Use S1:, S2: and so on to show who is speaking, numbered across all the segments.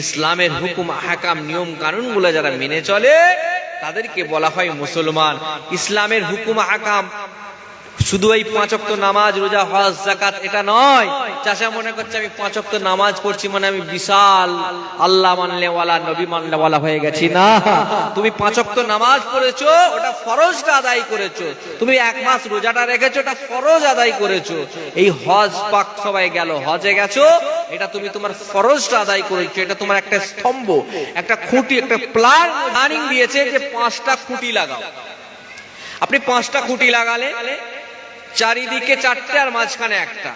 S1: ইসলামের হুকুম হাকাম নিয়ম কানুনগুলো যারা মেনে চলে, তাদেরকে বলা হয় মুসলমান। ইসলামের হুকুম হাকাম শুধু এই পাঁচক্ত নামাজ, রোজা, হজ জাকাত এটা নয়। চাষা মনে করছে, আমি পাঁচক্ত নামাজ পড়ছি মানে আমি বিশাল। আল্লাহ মানলেওয়ালা নবী মানলেওয়ালা হয়ে গেছি না। তুমি পাঁচক্ত নামাজ পড়েছো, ওটা ফরজটা আদায় করেছ। তুমি এক মাস রোজাটা রেখেছো, ওটা ফরজ আদায় করেছ। এই হজ পাক সবাই গেল, হজে গেছো এটা তুমি তোমার ফরজটা আদায় করেছ, এটা তোমার একটা স্তম্ভ, একটা খুঁটি, একটা প্ল্যান প্ল্যানিং দিয়েছে যে পাঁচটা খুঁটি লাগাও। আপনি পাঁচটা খুঁটি লাগালে চারিদিকে চারটে আর মাঝখানে একটা।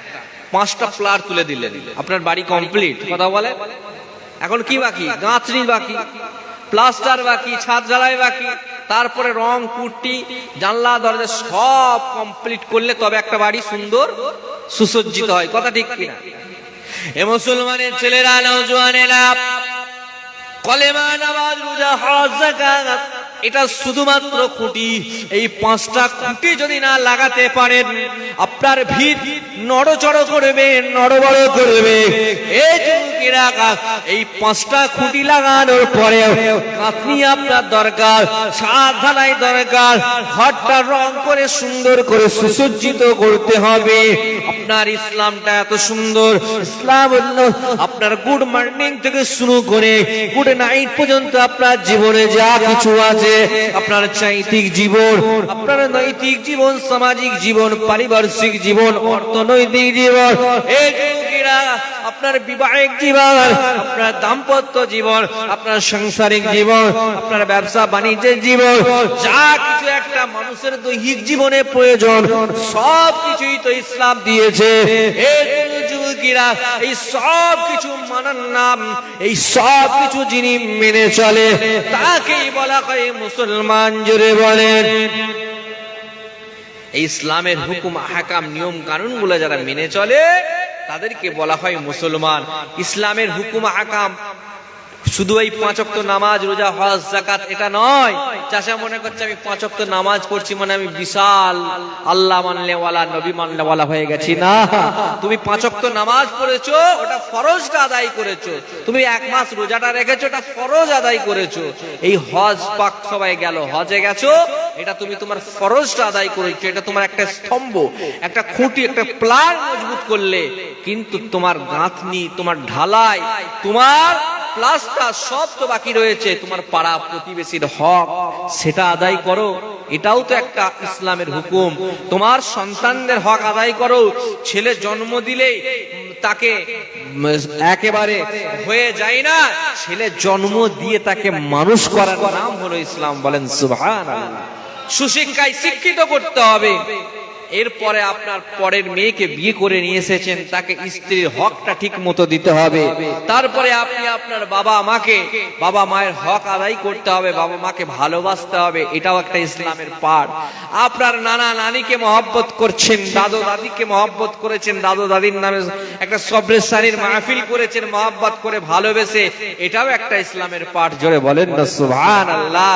S1: পাঁচটা প্লার তুলে দিলেন। আপনার বাড়ি কমপ্লিট কথা বলে? এখন কি বাকি? গাঁথনি বাকি প্লাস্টার বাকি, ছাদ ঢালাই বাকি, তারপরে রং কুটি জানলা, দরজা সব কমপ্লিট করলে তবে একটা বাড়ি সুন্দর, সুসজ্জিত হয়। কথা ঠিক কিনা? এ মুসলমানের ছেলেরা নৌজওয়ানেরা কলেমা, নামাজ, রোজা, হজ, যাকাত, এটা শুধুমাত্র খুঁটি। এই পাঁচটা খুঁটি যদি না লাগাতে পারেন, আপনার ভিত নড়চড় করবে, নড়বড় করবে। এই যুবকেরা এই পাঁচটা খুঁটি লাগানোর পরে কাঁথনি আপনার দরকার ঢালাই দরকার, ঘরটা রং করে সুন্দর করে সুসজ্জিত করতে হবে। আপনার ইসলামটা এত সুন্দর। ইসলাম আপনার গুড মর্নিং থেকে শুরু করে গুড নাইট পর্যন্ত আপনার জীবনে যা কিছু আছে, আপনার চাইতিক জীবন, আপনার নৈতিক জীবন, সামাজিক জীবন, পারিপার্শ্বিক জীবন, অর্থনৈতিক জীবন এই আপনার বিবাহিক জীবন, আপনার দাম্পত্য জীবন, আপনার সাংসারিক জীবন, আপনার ব্যবসা বাণিজ্যের জীবন, যা কিছু একটা মানুষের দৈহিক জীবনে প্রয়োজন, সব কিছুই তো ইসলাম দিয়েছে। এই সব কিছু মানার নাম, এই সব কিছু যিনি মেনে চলে, তাকেই বলা হয় মুসলমান জুড়ে বলেন। ইসলামের হুকুম হাকাম নিয়ম কানুনগুলো যারা মেনে চলে তাদেরকে বলা হয় মুসলমান। ইসলামের হুকুম, আকাম, শুধু এই পাঁচক্ত নামাজ, রোজা, হজ জাকাত এটা নয়। চাষা মনে করছে, আমি পাঁচক্ত নামাজ পড়ছি মানে আমি বিশাল, আল্লাহ মানলেওয়ালা, নবী মানলেওয়ালা হয়ে গেছি না। তুমি পাঁচক্ত নামাজ পড়েছো, ওটা ফরজটা আদায় করেছ। তুমি এক মাস রোজাটা রেখেছো, ওটা ফরজ আদায় করেছ। এই হজ পাক সবাই গেল, হজে গেছো, এটা তুমি তোমার ফরজটা আদায় করেছ, এটা তোমার একটা স্তম্ভ, একটা খুঁটি, একটা প্লান মজবুত করলে কিন্তু তোমার গাঁথনি, তোমার ঢালাই, তোমার প্লাস্টার সব তো বাকি রয়েছে, তোমার পাড়া প্রতিবেশীর হক, সেটা আদায় করো। এটাও তো একটা ইসলামের হুকুম। তোমার সন্তানদের হক আদায় করো। ছেলে জন্ম দিলে তাকে একেবারে হয়ে যায় না। ছেলে জন্ম দিয়ে তাকে মানুষ করার নাম হলো ইসলাম বলেন সুবহান সুশিক্ষায় শিক্ষিত করতে হবে। এরপরে আপনার পরের মেয়েকে বিয়ে করে নিয়ে এসেছেন, তাকে স্ত্রীর হকটা ঠিক মতো দিতে হবে। তারপরে আপনি আপনার বাবা মাকে, বাবা মায়ের হক আদায় করতে হবে, বাবা মাকে ভালোবাসতে হবে, এটাও একটা ইসলামের পাঠ। আপনার নানা নানিকে মহব্বত করছেন, দাদু দাদিকে মহব্বত করেছেন, দাদু দাদির নামে একটা সব্রের মাহফিল করেছেন, মহব্বত করে ভালোবেসে, এটাও একটা ইসলামের পাঠ, জোরে বলেন না সুবহান আল্লাহ